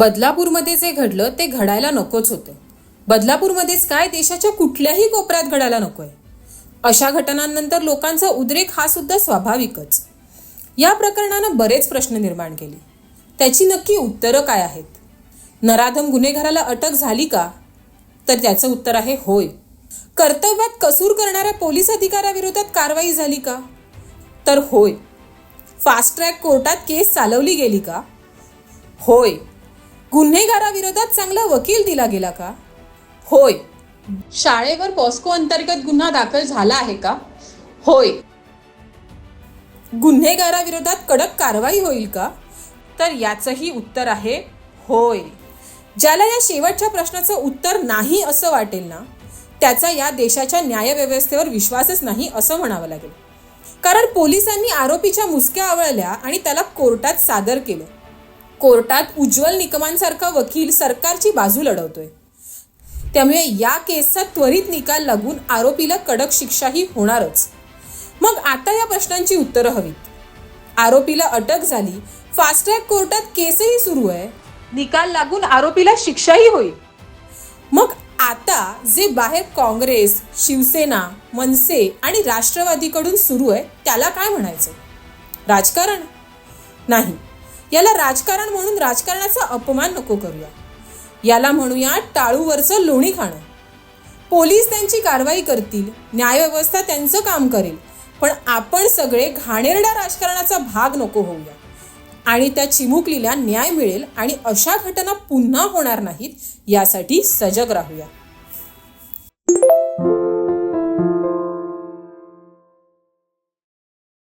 बदलापूरमध्ये जे घडलं ते घडायला नकोच होतं. बदलापूरमध्येच काय? देशाच्या कुठल्याही कोपऱ्यात घडायला नकोय. अशा घटनांनंतर लोकांचा उद्रेक हा सुद्धा स्वाभाविकच. या प्रकरणानं बरेच प्रश्न निर्माण केले. त्याची नक्की उत्तरं काय आहेत? नराधम गुन्हेगाराला अटक झाली का? तर त्याचं उत्तर आहे होय. कर्तव्यात कसूर करणाऱ्या पोलीस अधिकाऱ्याविरोधात कारवाई झाली का? तर होय. फास्ट ट्रॅक कोर्टात केस चालवली गेली का? होय. गुन्हेगाराविरोधात चांगला वकील दिला गेला का? होय. शाळेवर पॉस्को अंतर्गत गुन्हा दाखल झाला आहे का? होय. गुन्हेगाराविरोधात कडक कारवाई होईल का? तर याचंही उत्तर आहे होय. ज्याला या शेवटच्या प्रश्नाचं उत्तर नाही असं वाटेल ना त्याचा या देशाच्या न्यायव्यवस्थेवर विश्वासच नाही असं म्हणावं लागेल. कारण पोलिसांनी आरोपीच्या मुसक्या आवळल्या आणि त्याला कोर्टात सादर केलं. कोर्टात उज्ज्वल निकमांसारखा वकील सरकारची बाजू लढवतोय. त्यामुळे या केसचा त्वरित निकाल लागून आरोपीला कडक शिक्षाही होणारच. मग आता या प्रश्नांची उत्तरं हवीत. आरोपीला अटक झाली फास्ट ट्रॅक कोर्टात केसही सुरू आहे. निकाल लागून आरोपीला शिक्षाही होईल. मग आता जे बाहेर काँग्रेस शिवसेना मनसे आणि राष्ट्रवादीकडून सुरू आहे त्याला काय म्हणायचं? राजकारण? नाही. याला राजकारण म्हणून राजकारणाचा अपमान नको करूया. याला म्हणूया टाळूवरचं लोणी खाणं. पोलीस त्यांची कारवाई करतील न्यायव्यवस्था त्यांचं काम करेल पण आपण सगळे घाणेरड्या राजकारणाचा भाग नको होऊया. आणि त्या चिमुकलीला न्याय मिळेल आणि अशा घटना पुन्हा होणार नाहीत यासाठी सजग राहूया.